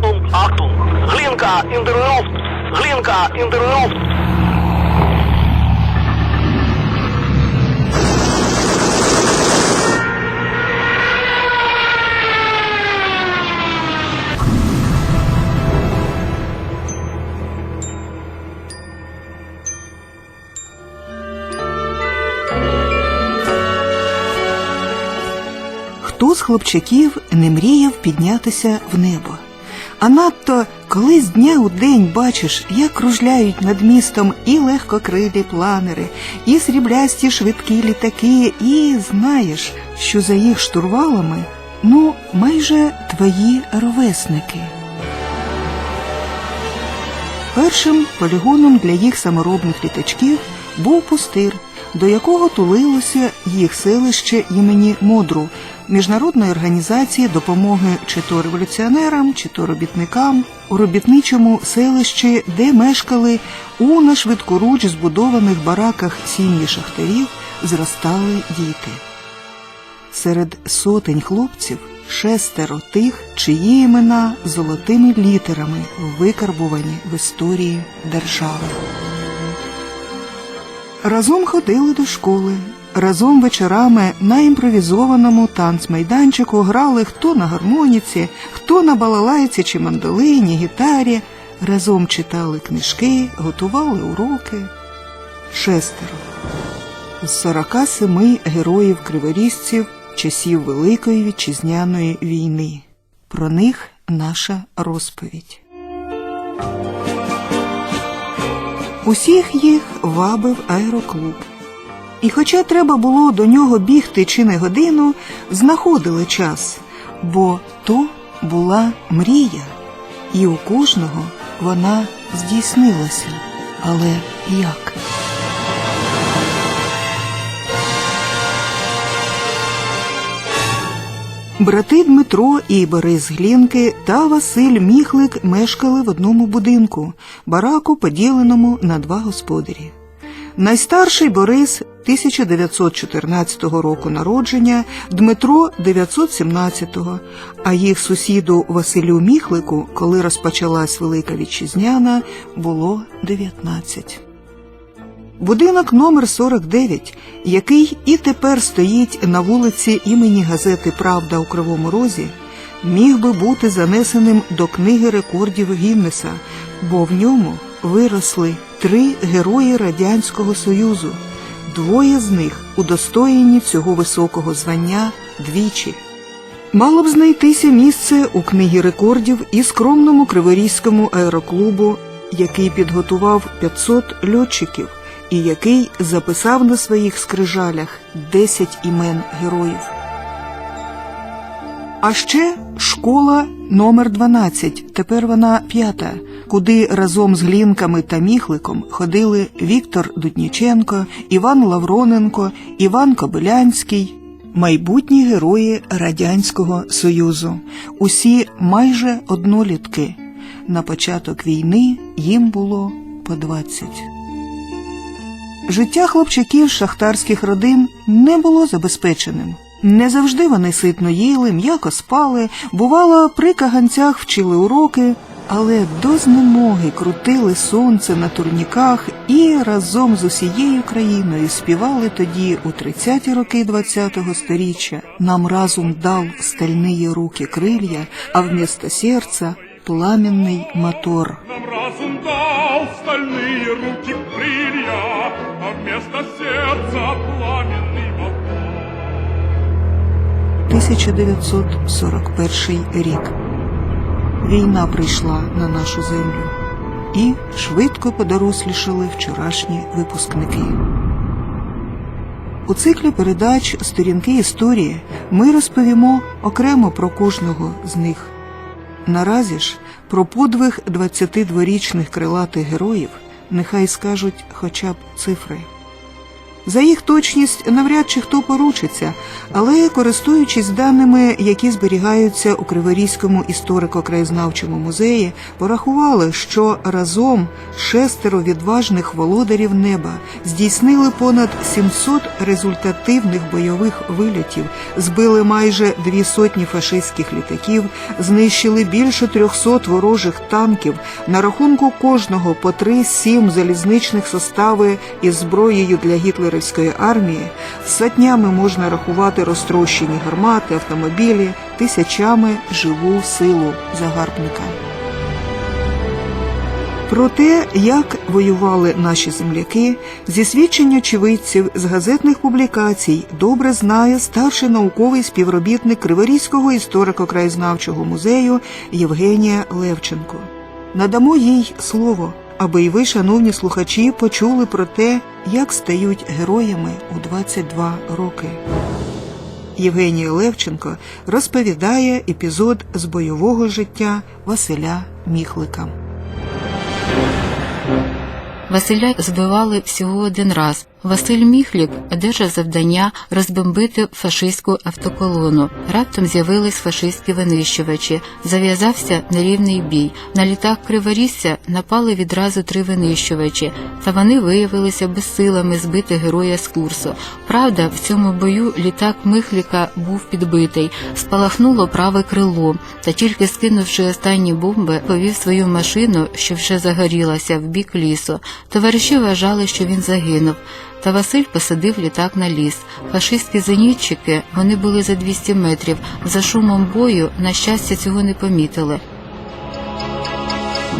Achtung, Achtung. Glinka in der Luft. Glinka in der Luft. Хто з хлопчаків не мріяв піднятися в небо? А надто коли з дня у день бачиш, як кружляють над містом і легкокрилі планери, і сріблясті швидкі літаки, і знаєш, що за їх штурвалами ну майже твої ровесники. Першим полігоном для їх саморобних літачків був пустир, до якого тулилося їх селище імені Модру, міжнародної організації допомоги чи то революціонерам, чи то робітникам у робітничому селищі, де мешкали у на швидкоруч збудованих бараках сім'ї шахтарів, зростали діти. Серед сотень хлопців шестеро тих, чиї імена золотими літерами викарбувані в історії держави. Разом ходили до школи. Разом вечорами на імпровізованому танцмайданчику грали хто на гармоніці, хто на балалайці чи мандолині, гітарі. Разом читали книжки, готували уроки. Шестеро з 47 героїв криворізців часів Великої Вітчизняної війни. Про них наша розповідь. Усіх їх вабив аероклуб. І хоча треба було до нього бігти чи не годину, знаходили час, бо то була мрія, і у кожного вона здійснилася. Але як? Брати Дмитро і Борис Глінки та Василь Міхлик мешкали в одному будинку, бараку, поділеному на два господарі. Найстарший Борис 1914 року народження, Дмитро 917-го, а їх сусіду Василю Міхлику, коли розпочалась Велика Вітчизняна, було 19. Будинок номер 49, який і тепер стоїть на вулиці імені газети Правда у Кривому Розі, міг би бути занесеним до книги рекордів Гіннеса, бо в ньому виросли три герої Радянського Союзу. Двоє з них удостоєні цього високого звання двічі. Мало б знайтися місце у книгі рекордів і скромному Криворізькому аероклубу, який підготував 500 льотчиків і який записав на своїх скрижалях 10 імен героїв. А ще школа номер 12, тепер вона п'ята, куди разом з Глінками та Міхликом ходили Віктор Дудніченко, Іван Лавроненко, Іван Кобилянський, майбутні герої Радянського Союзу, усі майже однолітки. На початок війни їм було по 20. Життя хлопчаків шахтарських родин не було забезпеченим. Не завжди вони ситно їли, м'яко спали, бувало, при каганцях вчили уроки, але до знемоги крутили сонце на турніках і разом з усією країною співали тоді, у 30-ті роки 20-го сторіччя, нам разом дав стальні руки крилья, а вмісто серця пламенний мотор. Нам разум дал стальные руки крылья, а вместо сердца пламенный мотор. 1941 рік. Війна прийшла на нашу землю, і швидко подорослішали вчорашні випускники. У циклі передач Сторінки історії ми розповімо окремо про кожного з них. Наразі ж про подвиг 22-річних крилатих героїв нехай скажуть хоча б цифри. За їх точність навряд чи хто поручиться, але користуючись даними, які зберігаються у Криворізькому історико-краєзнавчому музеї, порахували, що разом шестеро відважних володарів неба здійснили понад 700 результативних бойових вильотів, збили майже дві сотні фашистських літаків, знищили більше 300 ворожих танків, на рахунку кожного по 3-7 залізничних состави із зброєю для гітлерівської армії, сотнями можна рахувати розтрощені гармати, автомобілі, тисячами живу силу загарбника. Про те, як воювали наші земляки, зі свідчень очевидців з газетних публікацій добре знає старший науковий співробітник Криворізького історико-краєзнавчого музею Євгенія Левченко. Надамо їй слово, аби й ви, шановні слухачі, почули про те, як стають героями у 22 роки. Євгенія Левченко розповідає епізод з бойового життя Василя Міхлика. Василя збивали всього один раз. Василь Міхлік одержав завдання розбомбити фашистську автоколону. Раптом з'явились фашистські винищувачі. Зав'язався нерівний бій. На літак Криворізця напали відразу три винищувачі, та вони виявилися безсилами збити героя з курсу. Правда, в цьому бою літак Михліка був підбитий, спалахнуло праве крило, та тільки скинувши останні бомби, повів свою машину, що вже загорілася, в бік лісу. Товариші вважали, що він загинув. Та Василь посадив літак на ліс. Фашистські зенітчики, вони були за 200 метрів. За шумом бою, на щастя, цього не помітили.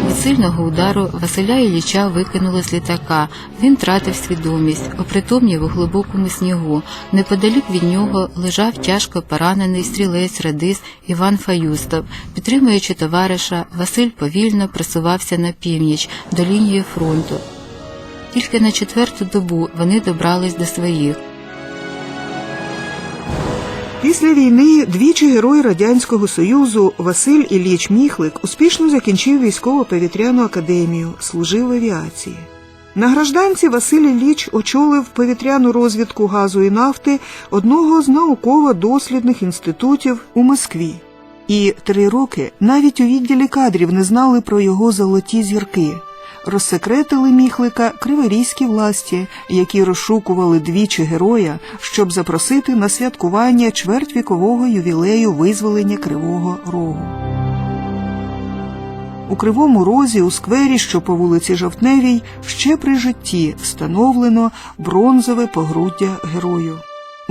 Від сильного удару Василя Ілліча викинули з літака. Він тратив свідомість, опритомнів у глибокому снігу. Неподалік від нього лежав тяжко поранений стрілець радис Іван Фаюстов. Підтримуючи товариша, Василь повільно просувався на північ до лінії фронту. Тільки на четверту добу вони добрались до своїх. Після війни двічі герой Радянського Союзу Василь Ілліч Міхлик успішно закінчив військово-повітряну академію, служив в авіації. На гражданці Василь Ілліч очолив повітряну розвідку газу і нафти одного з науково-дослідних інститутів у Москві. І три роки навіть у відділі кадрів не знали про його золоті зірки. Розсекретили міхлика криворізькі власті, які розшукували двічі героя, щоб запросити на святкування чвертьвікового ювілею визволення Кривого Рогу. У Кривому Розі, у сквері, що по вулиці Жовтневій, ще при житті встановлено бронзове погруддя герою.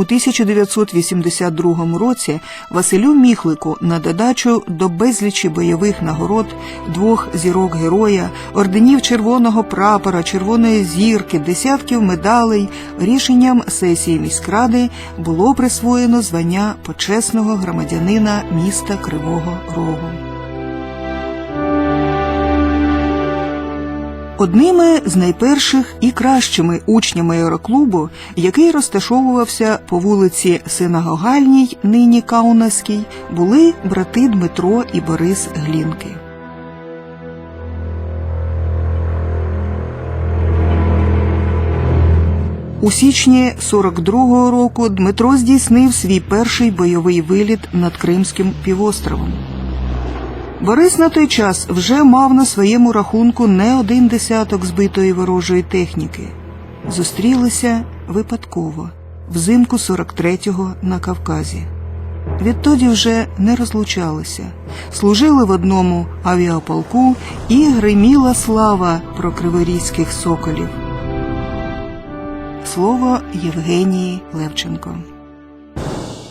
У 1982 році Василю Міхлику на додачу до безлічі бойових нагород, двох зірок героя, орденів Червоного прапора, Червоної зірки, десятків медалей рішенням сесії міськради було присвоєно звання почесного громадянина міста Кривого Рогу. Одними з найперших і кращими учнями аероклубу, який розташовувався по вулиці Синагогальній, нині Каунаській, були брати Дмитро і Борис Глінки. У січні 42-го року Дмитро здійснив свій перший бойовий виліт над Кримським півостровом. Борис на той час вже мав на своєму рахунку не один десяток збитої ворожої техніки. Зустрілися випадково, взимку 43-го на Кавказі. Відтоді вже не розлучалися, служили в одному авіаполку і гриміла слава про криворізьких соколів. Слово Євгенії Левченко.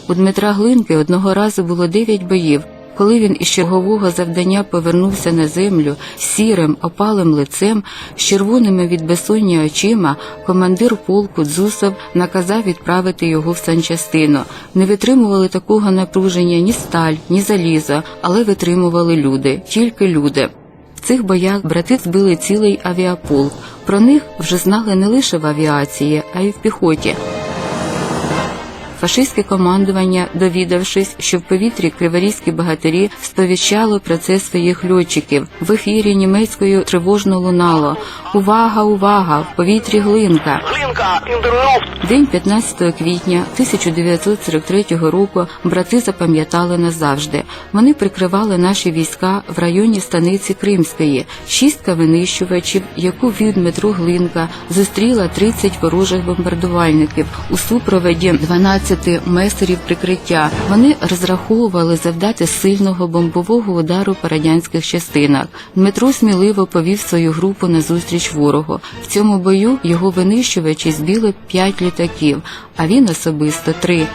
У Дмитра Глинки одного разу було дев'ять боїв. Коли він із чергового завдання повернувся на землю сірим, опалим лицем, з червоними від безсоння очима, командир полку Дзусов наказав відправити його в санчастину. Не витримували такого напруження ні сталь, ні залізо, але витримували люди, тільки люди. В цих боях брати збили цілий авіаполк. Про них вже знали не лише в авіації, а й в піхоті. Фашистське командування, довідавшись, що в повітрі криворізькі багатирі сповіщало про це своїх льотчиків. В ефірі німецькою тривожно лунало Увага, увага! В повітрі глинка! Глинка. День 15 квітня 1943 року брати запам'ятали назавжди. Вони прикривали наші війська в районі станиці Кримської. Шістка винищувачів, яку вів Дмитро Глинка, зустріла 30 ворожих бомбардувальників у супроводі 12 месерів прикриття. Вони розраховували завдати сильного бомбового удару по радянських частинах. Дмитро сміливо повів свою групу на зустріч ворогу. В цьому бою його винищувачі збили 5 літаків, а він особисто 3.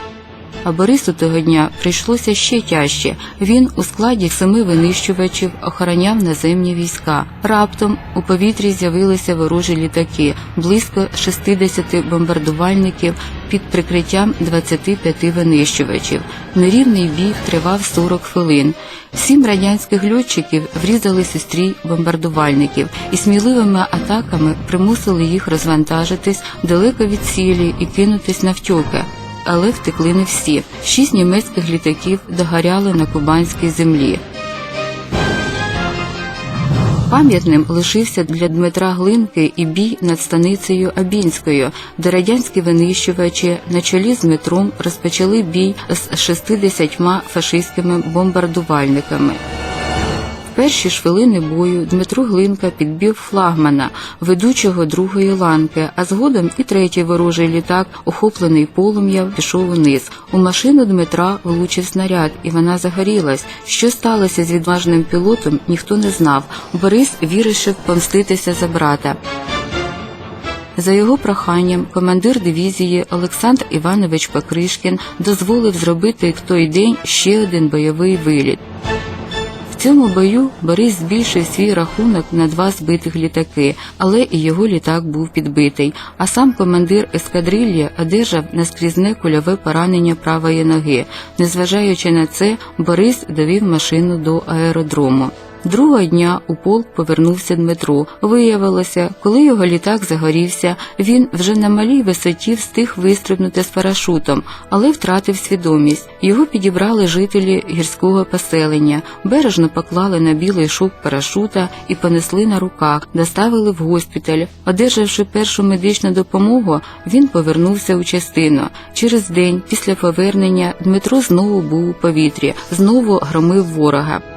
А Борису того дня прийшлося ще тяжче. Він у складі семи винищувачів охороняв наземні війська. Раптом у повітрі з'явилися ворожі літаки, близько 60 бомбардувальників під прикриттям 25 винищувачів. Нерівний бій тривав 40 хвилин. Сім радянських льотчиків врізались у стрій бомбардувальників і сміливими атаками примусили їх розвантажитись далеко від цілі і кинутись навтьоки але втекли не всі. Шість німецьких літаків догоряли на кубанській землі. Пам'ятним лишився для Дмитра Глинки і бій над станицею Абінською, де радянські винищувачі на чолі з Дмитром розпочали бій з 60 фашистськими бомбардувальниками. Перші ж хвилини бою Дмитро Глинка підбив флагмана, ведучого другої ланки, а згодом і третій ворожий літак, охоплений полум'ям, пішов униз. У машину Дмитра влучив снаряд, і вона загорілась. Що сталося з відважним пілотом, ніхто не знав. Борис вирішив помститися за брата. За його проханням командир дивізії Олександр Іванович Покришкін дозволив зробити в той день ще один бойовий виліт. Цьому бою Борис збільшив свій рахунок на два збитих літаки, але і його літак був підбитий. А сам командир ескадрильї одержав наскрізне кульове поранення правої ноги. Незважаючи на це, Борис довів машину до аеродрому. Другого дня у полк повернувся Дмитро. Виявилося, коли його літак загорівся, він вже на малій висоті встиг вистрибнути з парашутом, але втратив свідомість. Його підібрали жителі гірського поселення, бережно поклали на білий шовк парашута і понесли на руках, доставили в госпіталь. Одержавши першу медичну допомогу, він повернувся у частину. Через день після повернення Дмитро знову був у повітрі, знову громив ворога.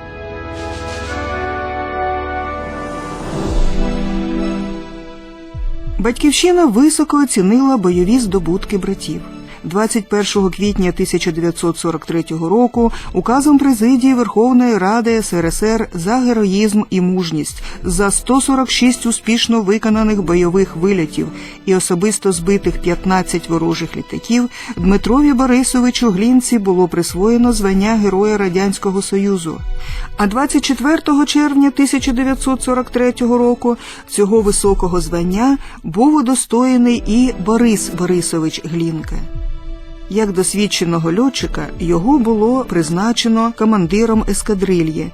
Батьківщина високо оцінила бойові здобутки братів. 21 квітня 1943 року указом президії Верховної Ради СРСР за героїзм і мужність за 146 успішно виконаних бойових вилітів і особисто збитих 15 ворожих літаків Дмитрові Борисовичу Глінці було присвоєно звання Героя Радянського Союзу. А 24 червня 1943 року цього високого звання був удостоєний і Борис Борисович Глінка. Як досвідченого льотчика його було призначено командиром ескадрильї,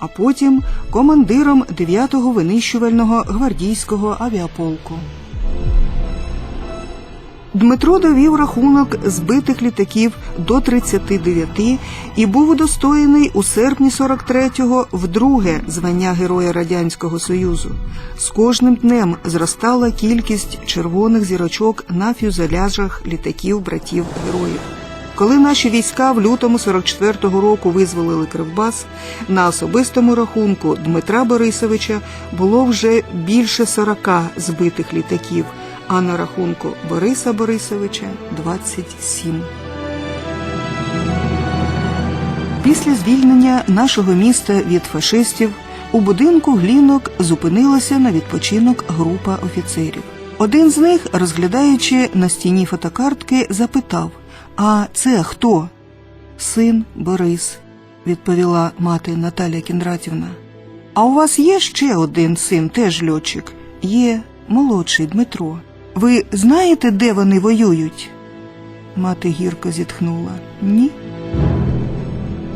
а потім командиром 9-го винищувального гвардійського авіаполку. Дмитро довів рахунок збитих літаків до 39 і був удостоєний у серпні 43-го вдруге звання Героя Радянського Союзу. З кожним днем зростала кількість червоних зірочок на фюзеляжах літаків братів героїв. Коли наші війська в лютому 44-го року визволили Кривбас, на особистому рахунку Дмитра Борисовича було вже більше 40 збитих літаків, а на рахунку Бориса Борисовича 27. Після звільнення нашого міста від фашистів у будинку глінок зупинилася на відпочинок група офіцерів. Один з них, розглядаючи на стіні фотокартки, запитав: А це хто? Син Борис, відповіла мати Наталя Кіндратівна. А у вас є ще один син, теж льотчик? Є молодший Дмитро. Ви знаєте, де вони воюють? Мати гірко зітхнула. Ні.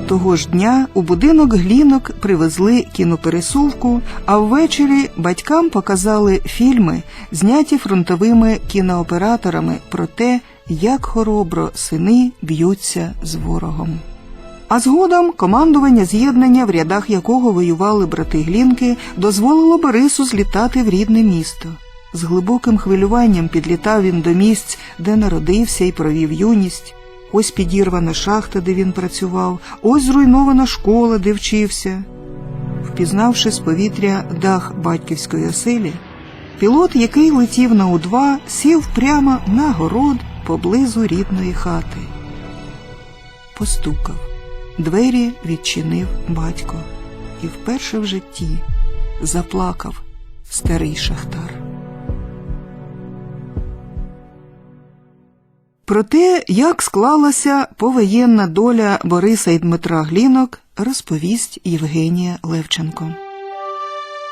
Того ж дня у будинок глінок привезли кінопересувку, а ввечері батькам показали фільми, зняті фронтовими кінооператорами про те, як хоробро сини б'ються з ворогом. А згодом командування з'єднання, в рядах якого воювали брати Глінки, дозволило Борису злітати в рідне місто. З глибоким хвилюванням підлітав він до місць, де народився і провів юність. Ось підірвана шахта, де він працював, ось зруйнована школа, де вчився. Впізнавши з повітря дах батьківської оселі, пілот, який летів на У-2, сів прямо на город поблизу рідної хати. Постукав. Двері відчинив батько, і вперше в житті заплакав старий шахтар. Про те, як склалася повоєнна доля Бориса і Дмитра Глінок, розповість Євгенія Левченко.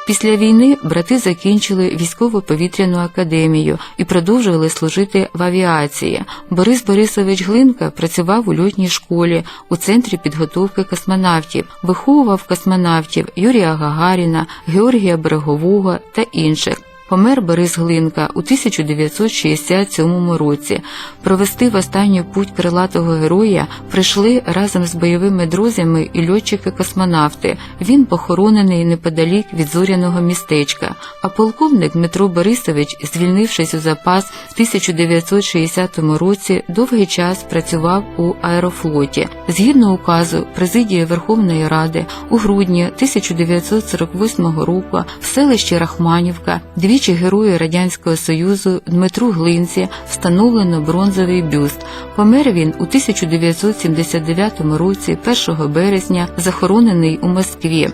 Після війни брати закінчили військово-повітряну академію і продовжували служити в авіації. Борис Борисович Глинка працював у льотній школі у центрі підготовки космонавтів, виховував космонавтів Юрія Гагаріна, Георгія Берегового та інших. Помер Борис Глинка у 1967 році. Провести в останню путь крилатого героя прийшли разом з бойовими друзями і льотчики-космонавти. Він похоронений неподалік від зоряного містечка. А полковник Дмитро Борисович, звільнившись у запас в 1960 році, довгий час працював у аерофлоті. Згідно указу Президії Верховної Ради у грудні 1948 року в селищі Рахманівка двічі герою Радянського Союзу Дмитру Глинці встановлено бронзовий бюст. Помер він у 1979 році, 1 березня, захоронений у Москві.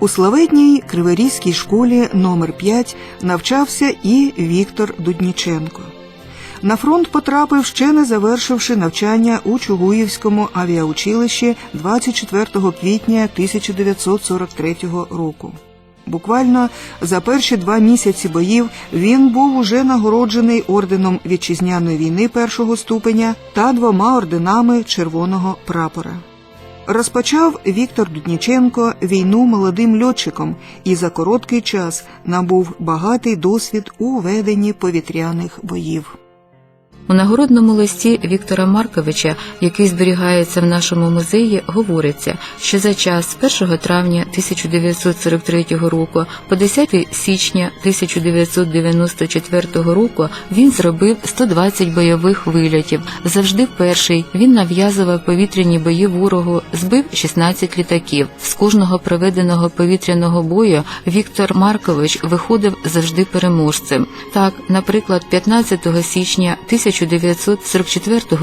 У славетній Криворізькій школі номер 5 навчався і Віктор Дудніченко. На фронт потрапив, ще не завершивши навчання у Чугуївському авіаучилищі 24 квітня 1943 року. Буквально за перші два місяці боїв він був уже нагороджений орденом вітчизняної війни першого ступеня та двома орденами Червоного прапора. Розпочав Віктор Дудніченко війну молодим льотчиком і за короткий час набув багатий досвід у веденні повітряних боїв. У нагородному листі Віктора Марковича, який зберігається в нашому музеї, говориться, що за час з 1 травня 1943 року по 10 січня 1994 року він зробив 120 бойових вильотів. Завжди перший він нав'язував повітряні бої ворогу, збив 16 літаків. З кожного проведеного повітряного бою Віктор Маркович виходив завжди переможцем. Так, наприклад, 15 січня 1944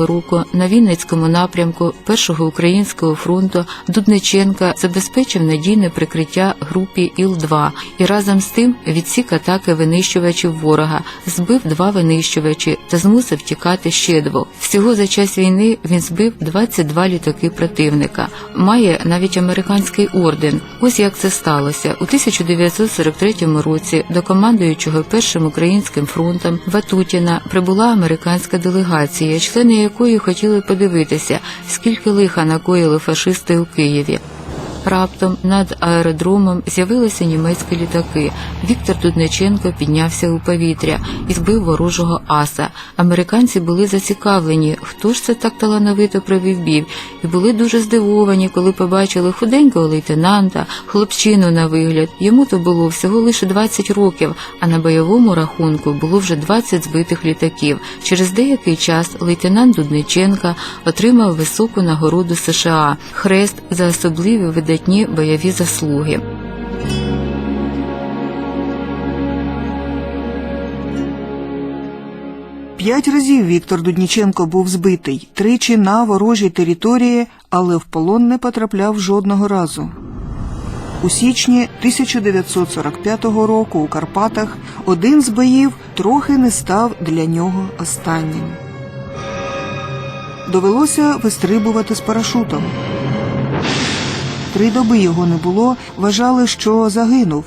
року на Вінницькому напрямку Першого українського фронту Дудниченка забезпечив надійне прикриття групі Іл-2 і разом з тим відсік атаки винищувачів ворога, збив два винищувачі та змусив тікати ще двох. Всього за час війни він збив 22 літаки противника. Має навіть американський орден. Ось як це сталося у 1943 році. До командуючого першим українським фронтом Ватутіна прибула американська делегація, члени якої хотіли подивитися, скільки лиха накоїли фашисти у Києві. Раптом над аеродромом з'явилися німецькі літаки. Віктор Дудниченко піднявся у повітря і збив ворожого аса. Американці були зацікавлені, хто ж це так талановито провів бій, і були дуже здивовані, коли побачили худенького лейтенанта, хлопчину на вигляд. Йому то було всього лише 20 років, а на бойовому рахунку було вже 20 збитих літаків. Через деякий час лейтенант Дудниченка отримав високу нагороду США хрест за особливі видатні бойові заслуги. П'ять разів Віктор Дудніченко був збитий, тричі на ворожій території, але в полон не потрапляв жодного разу. У січні 1945 року у Карпатах один з боїв трохи не став для нього останнім. Довелося вистрибувати з парашутом. Три доби його не було, вважали, що загинув.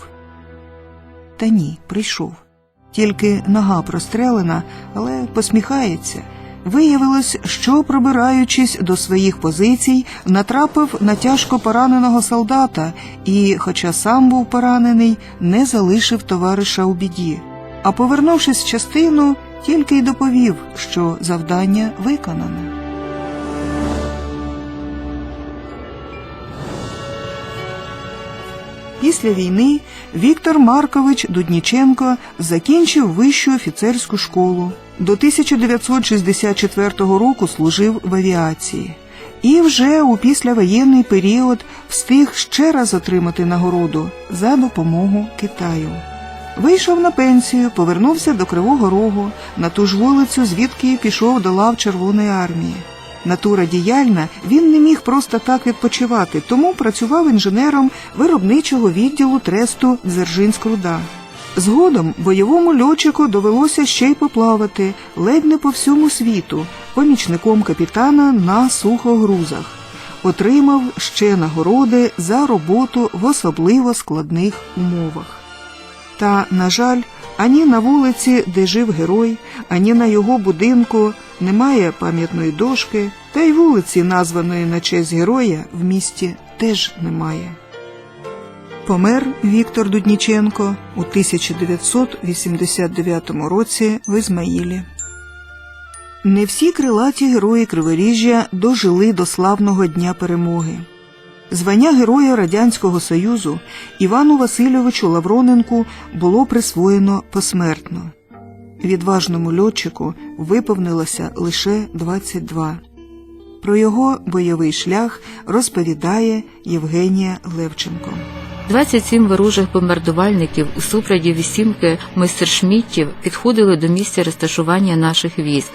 Та ні, прийшов. Тільки нога прострелена, але посміхається. Виявилось, що, пробираючись до своїх позицій, натрапив на тяжко пораненого солдата і, хоча сам був поранений, не залишив товариша у біді. А повернувшись в частину, тільки й доповів, що завдання виконане. Після війни Віктор Маркович Дудніченко закінчив вищу офіцерську школу. До 1964 року служив в авіації. І вже у післявоєнний період встиг ще раз отримати нагороду за допомогу Китаю. Вийшов на пенсію, повернувся до Кривого Рогу, на ту ж вулицю, звідки пішов до лав Червоної армії. Натура діяльна, він не міг просто так відпочивати, тому працював інженером виробничого відділу тресту Дзержинськруда. Згодом бойовому льотчику довелося ще й поплавати ледь не по всьому світу, помічником капітана на сухогрузах. Отримав ще нагороди за роботу в особливо складних умовах. Та, на жаль, ані на вулиці, де жив герой, ані на його будинку немає пам'ятної дошки, та й вулиці, названої на честь героя, в місті теж немає. Помер Віктор Дудніченко у 1989 році в Ізмаїлі. Не всі крилаті герої Криворіжжя дожили до славного Дня перемоги. Звання Героя Радянського Союзу Івану Васильовичу Лавроненку було присвоєно посмертно. Відважному льотчику виповнилося лише 22. Про його бойовий шлях розповідає Євгенія Левченко. 27 ворожих бомбардувальників у супроводі вісімки майстершміттів підходили до місця розташування наших військ.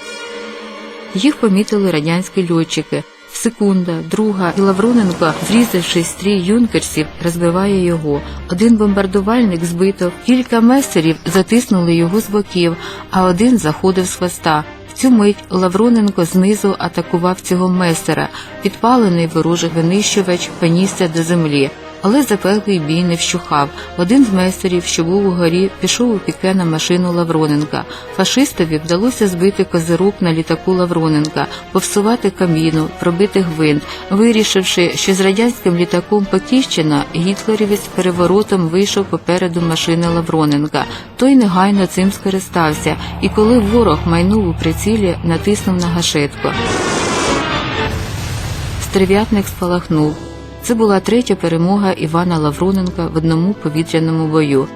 Їх помітили радянські льотчики. Секунда, друга, і Лавроненко, врізавшись стрій юнкерсів, розбиває його. Один бомбардувальник збито, кілька месерів затиснули його з боків, а один заходив з хвоста. В цю мить Лавроненко знизу атакував цього месера. Підпалений ворожий винищувач понісся до землі. Але запеклий бій не вщухав. Один з месерів, що був угорі, пішов у піке на машину Лавроненка. Фашистові вдалося збити козирок на літаку Лавроненка, повсувати каміну, пробити гвинт. Вирішивши, що з радянським літаком покіщено, гітлерівець переворотом вийшов попереду машини Лавроненка. Той негайно цим скористався, і коли ворог майнув у прицілі, натиснув на гашетку. Стерв'ятник спалахнув. Це була третя перемога Івана Лавроненка в одному повітряному бою.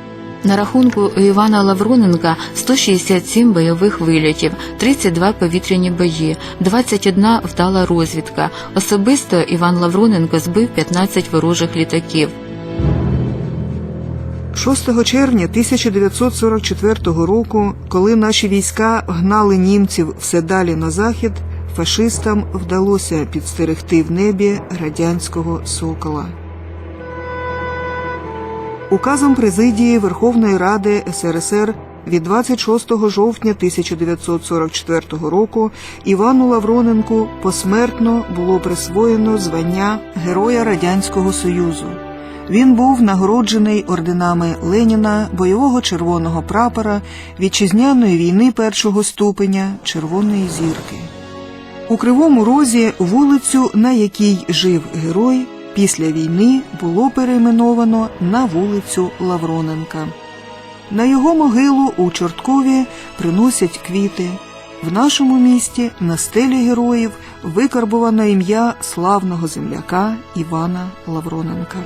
На рахунку Івана Лавроненка 167 бойових вильотів, 32 повітряні бої, 21 вдала розвідка. Особисто Іван Лавроненко збив 15 ворожих літаків. 6 червня 1944 року, коли наші війська гнали німців все далі на захід, фашистам вдалося підстерегти в небі радянського сокола. Указом президії Верховної Ради СРСР від 26 жовтня 1944 року Івану Лавроненку посмертно було присвоєно звання Героя Радянського Союзу. Він був нагороджений орденами Леніна, бойового червоного прапора, вітчизняної війни першого ступеня, Червоної зірки. У Кривому Розі вулицю, на якій жив герой, після війни було перейменовано на вулицю Лавроненка. На його могилу у Чорткові приносять квіти. В нашому місті на стелі героїв викарбовано ім'я славного земляка Івана Лавроненка.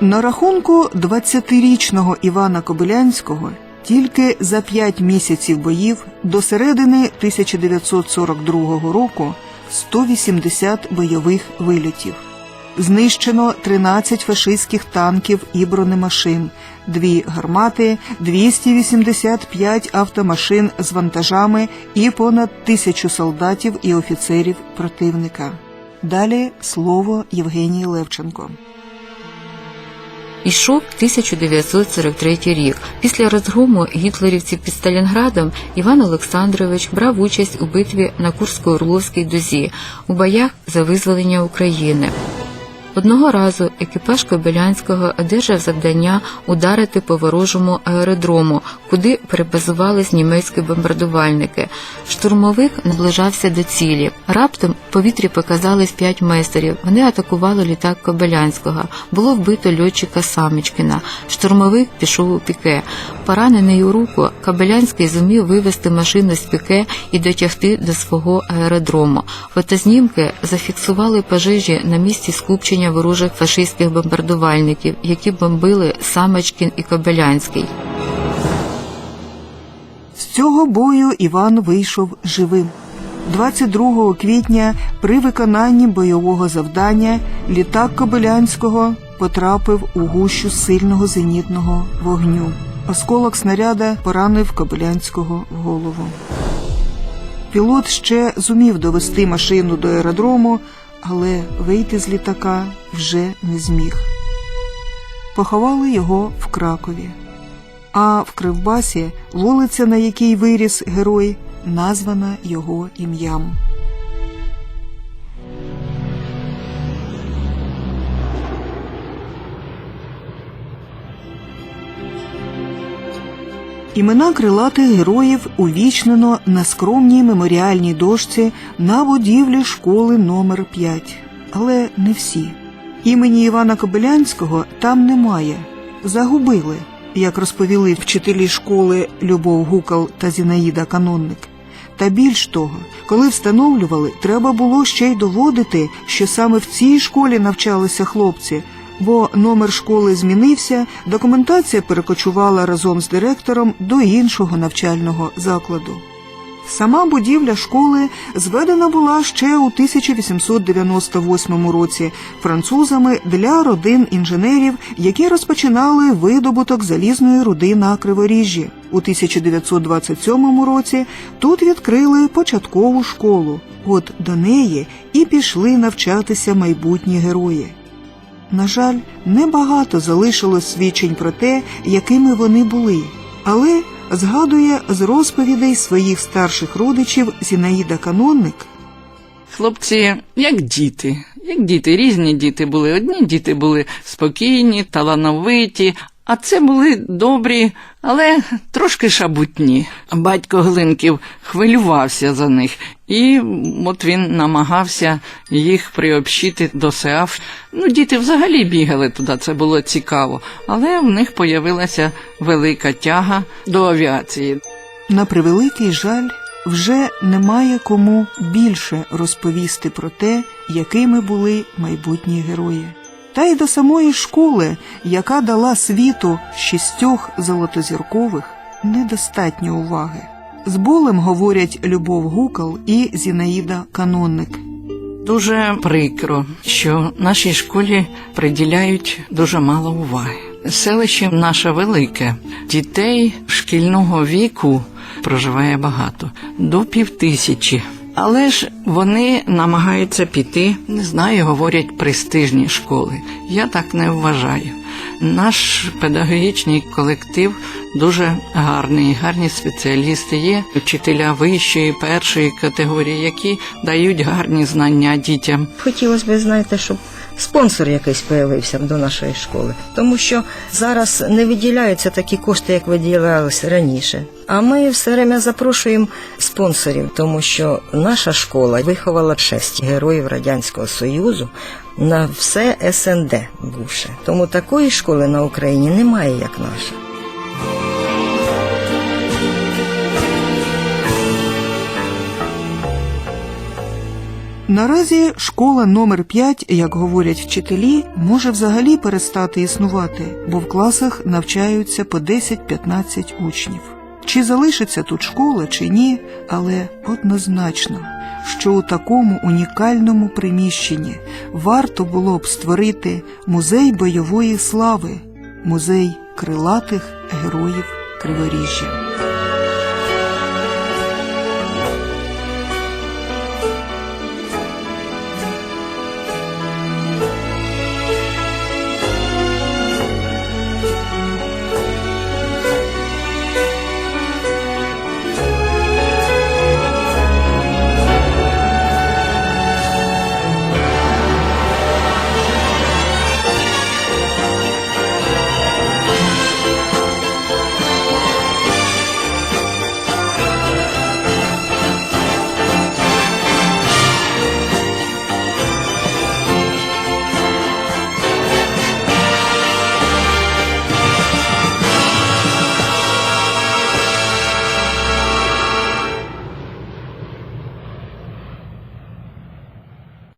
На рахунку 20-річного Івана Кобилянського тільки за 5 місяців боїв до середини 1942 року 180 бойових вильотів. Знищено 13 фашистських танків і бронемашин, дві гармати, 285 автомашин з вантажами і понад тисячу солдатів і офіцерів противника. Далі слово Євгенії Левченко. Ішов 1943 рік. Після розгрому гітлерівців під Сталінградом Іван Олександрович брав участь у битві на Курсько-Орловській дузі у боях за визволення України. Одного разу екіпаж Кобилянського одержав завдання ударити по ворожому аеродрому, куди перебазувались німецькі бомбардувальники. Штурмовик наближався до цілі. Раптом в повітрі показались п'ять месерів. Вони атакували літак Кобилянського. Було вбито льотчика Самичкіна. Штурмовик пішов у піке. Поранений у руку, Кобилянський зумів вивести машину з піке і дотягти до свого аеродрому. Фотознімки зафіксували пожежі на місці скупчення ворожих фашистських бомбардувальників, які бомбили Самочкін і Кобилянський. З цього бою Іван вийшов живим. 22 квітня при виконанні бойового завдання літак Кобилянського потрапив у гущу сильного зенітного вогню. Осколок снаряда поранив Кобилянського в голову. Пілот ще зумів довести машину до аеродрому, але вийти з літака вже не зміг. Поховали його в Кракові. А в Кривбасі вулиця, на якій виріс герой, названа його ім'ям. Імена крилатих героїв увічнено на скромній меморіальній дошці на будівлі школи номер 5 Але не всі. Імені Івана Кобилянського там немає. Загубили, як розповіли вчителі школи Любов Гукал та Зінаїда Канонник. Та більш того, коли встановлювали, треба було ще й доводити, що саме в цій школі навчалися хлопці, бо номер школи змінився, документація перекочувала разом з директором до іншого навчального закладу. Сама будівля школи зведена була ще у 1898 році французами для родин інженерів, які розпочинали видобуток залізної руди на Криворіжжі. У 1927 році тут відкрили початкову школу. От до неї і пішли навчатися майбутні герої. На жаль, небагато залишилось свідчень про те, якими вони були, але згадує з розповідей своїх старших родичів Зінаїда Канонник. Хлопці, як діти, як діти, різні діти були. Одні діти були спокійні, талановиті, а це були добрі, але трошки шабутні. Батько Глинків хвилювався за них, і от він намагався їх приобщити до СЕАФ. Ну, діти взагалі бігали туди, це було цікаво, але в них появилася велика тяга до авіації. На превеликий жаль, вже немає кому більше розповісти про те, якими були майбутні герої. Та й до самої школи, яка дала світу шістьох золотозіркових, недостатньо уваги. З болем говорять Любов Гукал і Зінаїда Канонник. Дуже прикро, що нашій школі приділяють дуже мало уваги. Селище наше велике, дітей шкільного віку проживає багато, до півтисячі. Але ж вони намагаються піти, не знаю, говорять престижні школи. Я так не вважаю. Наш педагогічний колектив дуже гарний, гарні спеціалісти є, вчителя вищої, першої категорії, які дають гарні знання дітям. Хотілося б, знаєте, щоб спонсор якийсь появився до нашої школи, тому що зараз не виділяються такі кошти, як виділялися раніше. А ми все время запрошуємо спонсорів, тому що наша школа виховала шесть героїв Радянського Союзу на все СНД бувше. Тому такої школи на Україні немає, як наша. Наразі школа номер 5, як говорять вчителі, може взагалі перестати існувати, бо в класах навчаються по 10-15 учнів. Чи залишиться тут школа, чи ні, але однозначно, що у такому унікальному приміщенні варто було б створити музей бойової слави, музей крилатих героїв Криворіжжя.